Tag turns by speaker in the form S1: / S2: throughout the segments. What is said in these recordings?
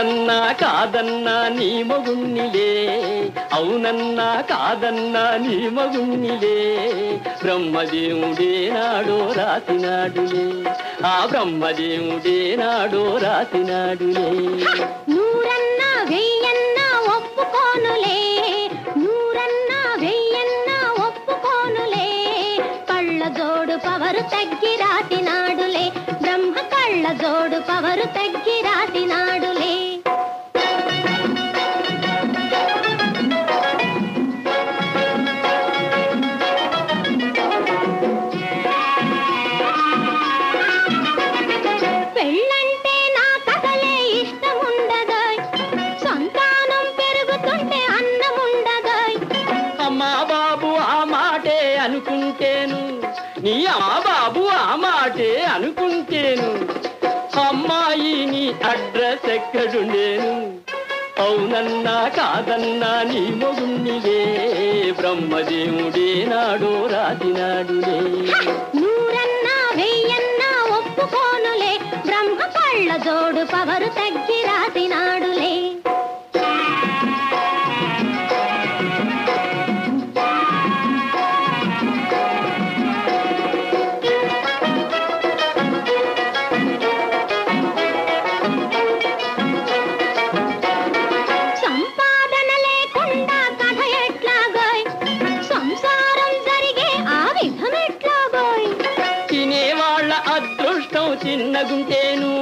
S1: అవునన్నా కాదన్నా నీ మగుణ్ణిలే. అవునన్నా కాదన్నా నీ మగుణ్ణిలే. బ్రహ్మదేవుడే నాడో రాసినాడులే ఆ బ్రహ్మదేవుడే నాడో రాసినాడులే
S2: నూరన్నా వెయ్యన్నా ఒప్పుకోనులే. నూరన్నా వెయ్యన్నా ఒప్పుకోనులే. కళ్ళ జోడు పవరు తగ్గి రాసినాడులే బ్రహ్మ కళ్ళ జోడు పవరు తగ్గి రాసినాడులే
S1: అనుకుంటేను. నీ అమ్మా బాబు ఆ మాటే అనుకుంటేను. అమ్మాయి నీ అడ్రస్ ఎక్కడుండేను? అవునన్నా కాదన్నా నీ మొగుణ్ణిదే బ్రహ్మదేవుడే నాడో రాసినాడులే
S2: నూరన్నా వెయ్యన్నా ఒప్పుకోనులే. బ్రహ్మ పళ్ళ జోడు పవరు
S1: చిన్నగుంటేను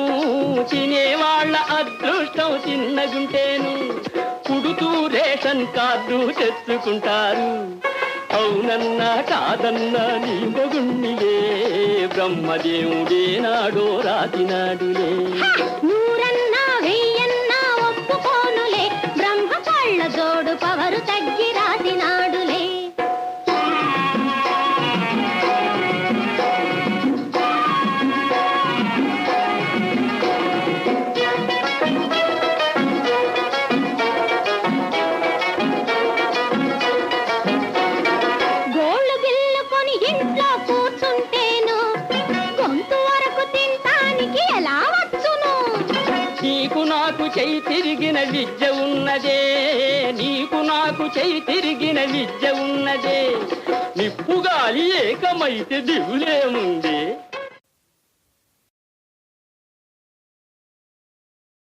S1: తినేవాళ్ళ అదృష్టం చిన్నగుంటేను. పుడుతూ రేషన్ కార్డు తెచ్చుకుంటారు. అవునన్నా కాదన్నా నీ మొగుణ్ణిలే బ్రహ్మదేవుడే నాడో రాతినాడులే
S2: నూరన్న
S1: నీకు నాకు చెయ్యి తిరిగిన విద్య ఉన్నదే. నీకు నాకు చెయ్యి తిరిగిన విద్య ఉన్నదే. నిప్పుగాలి ఏకమైతే దిగులేముంది.